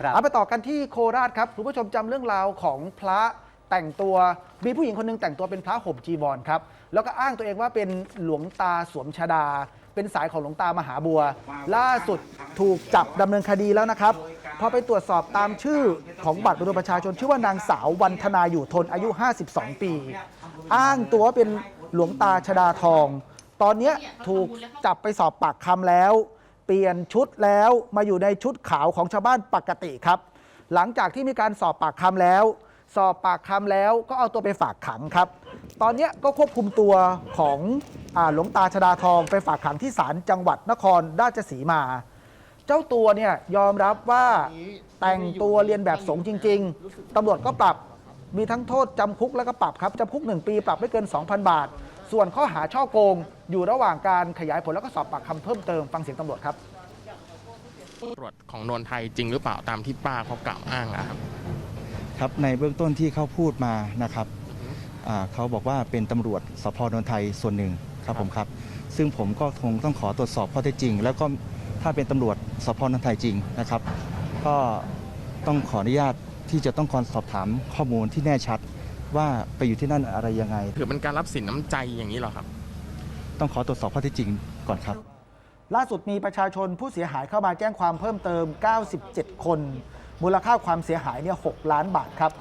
ครับเอาไปต่อกันที่โคราชครับคุณผู้ชมจำเรื่องราวของพระแต่งตัวมีผู้หญิงคนหนึงแต่งตัวเป็นพระห่มจีวรครับแล้วก็อ้างตัวเองว่าเป็นหลวงตาสวมชดา เป็นสายของหลวงตามหาบัว ล่าสุดถูกจับดำเนินคดีแล้วนะครับพอไปตรวจสอบตามชื่อของบัตรประชาชน ชื่อว่านางสาววันธนาอยู่ทนอายุ 52 ปี อ้างตัวว่าเป็นหลวงตาชดาทอง ตอนนี้ถูกจับไปสอบปากคำแล้ว เปลี่ยนชุดแล้วมาอยู่ในชุดขาวของชาวบ้านปกติครับ หลังจากที่มีการสอบปากคำแล้ว สอบปากคำแล้วก็เอาตัวไปฝากขังครับ ตอนนี้ก็ควบคุมตัวของอหลวงตาชดาทองไปฝากขังที่ศาลจังหวัดนครราชสีมา เจ้าตัวเนี่ยยอมรับว่าแต่งตัวเรียนแบบสงฆ์จริง ๆตำรวจก็ปรับมีทั้งโทษจำคุกแล้วก็ปรับครับจำคุก 1 ปีปรับไม่เกิน 2,000 บาท ส่วนข้อหาช่อโกง อยู่ระหว่างการขยายผลแล้วก็สอบปากคำเพิ่มเติมฟังเสียงตำรวจครับ ตรวจของนนไทยจริงหรือเปล่าตามที่ป้าเขากล่าวอ้างอะครับ ครับในเบื้องต้นที่เขาพูดมานะครับอ่าเขาบอกว่าเป็นตำรวจสพนนทไทยส่วนหนึ่งครับผมครับ ซึ่งผมก็คงต้องขอตรวจสอบข้อเท็จจริง แล้วก็ถ้าเป็นตำรวจสพนนทไทยจริงนะครับ ก็ต้องขออนุญาตที่จะต้องกรสอบถามข้อมูลที่แน่ชัด ว่าไปอยู่ที่นั่นอะไรยังไง ถือเป็นการรับสินน้ำใจอย่างนี้เหรอครับ ต้องขอตรวจสอบข้อเท็จจริงก่อนครับ ล่าสุดมีประชาชนผู้เสียหายเข้ามาแจ้งความเพิ่มเติม 97 คน มูลค่าความเสียหายเนี่ย 6 ล้านบาทครับ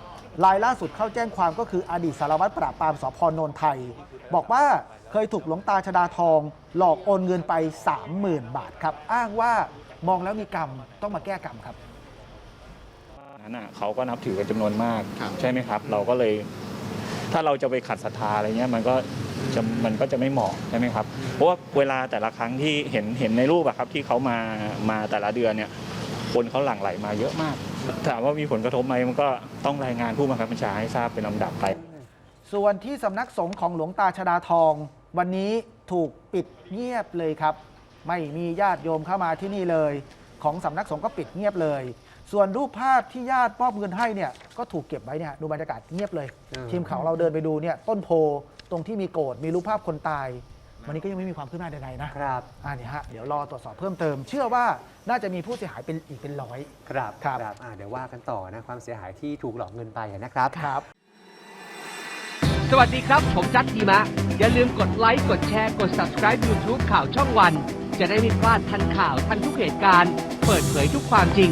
รายล่าสุดเข้าแจ้งความก็คืออดีตสารวัตรปราบปรามสพนนไทย บอกว่าเคยถูกหลวงตาชดาทอง หลอกโอนเงินไป 30,000 บาทครับ อ้างว่ามองแล้วมีกรรมต้องมาแก้กรรมครับ นั้นน่ะเขาก็นับถือกันจำนวนมาก ครับ ใช่ไหมครับ เราก็เลย ถ้าเราจะไปขัดศรัทธาอะไรเงี้ย มันก็จะมันก็จะไม่เหมาะใช่ไหมครับ เพราะว่าเวลาแต่ละครั้งที่เห็นเห็นในรูปอะครับ ที่เขามามาแต่ละเดือนเนี่ย คนเขาหลั่งไหลมาเยอะมาก ถามว่ามีผลกระทบไหมมันก็ต้องรายงานผู้บังคับบัญชาให้ทราบเป็นลำดับไป ส่วนที่สำนักสงฆ์ของหลวงตาชดาทอง วันนี้ถูกปิดเงียบเลยครับ ไม่มีญาติโยมเข้ามาที่นี่เลย ของสำนักสงฆ์ก็ปิดเงียบเลย ส่วนรูปภาพที่ญาติมอบเงินให้เนี่ยก็ถูกเก็บไว้เนี่ยดูบรรยากาศเงียบเลย อืม ทีมข่าวเราเดินไปดูเนี่ยต้นโพตรงที่มีโกรธมีรูปภาพคนตาย วันนี้ก็ยังไม่มีความคืบหน้าใดๆนะครับอ่านี่ฮะเดี๋ยวรอตรวจสอบเพิ่มเติม เชื่อว่าน่าจะมีผู้เสียหายเป็นอีกเป็นร้อย ครับครับ อ่าเดี๋ยวว่ากันต่อนะความเสียหายที่ถูกหลอกเงินไปอะนะครับ ครับ สวัสดีครับ ผมจัดทีมะ อย่าลืมกดไลค์ กดแชร์ กด subscribe YouTube ข่าวช่องวัน จะได้ไม่พลาดทันข่าวทันทุกเหตุการณ์ เปิดเผยทุกความจริง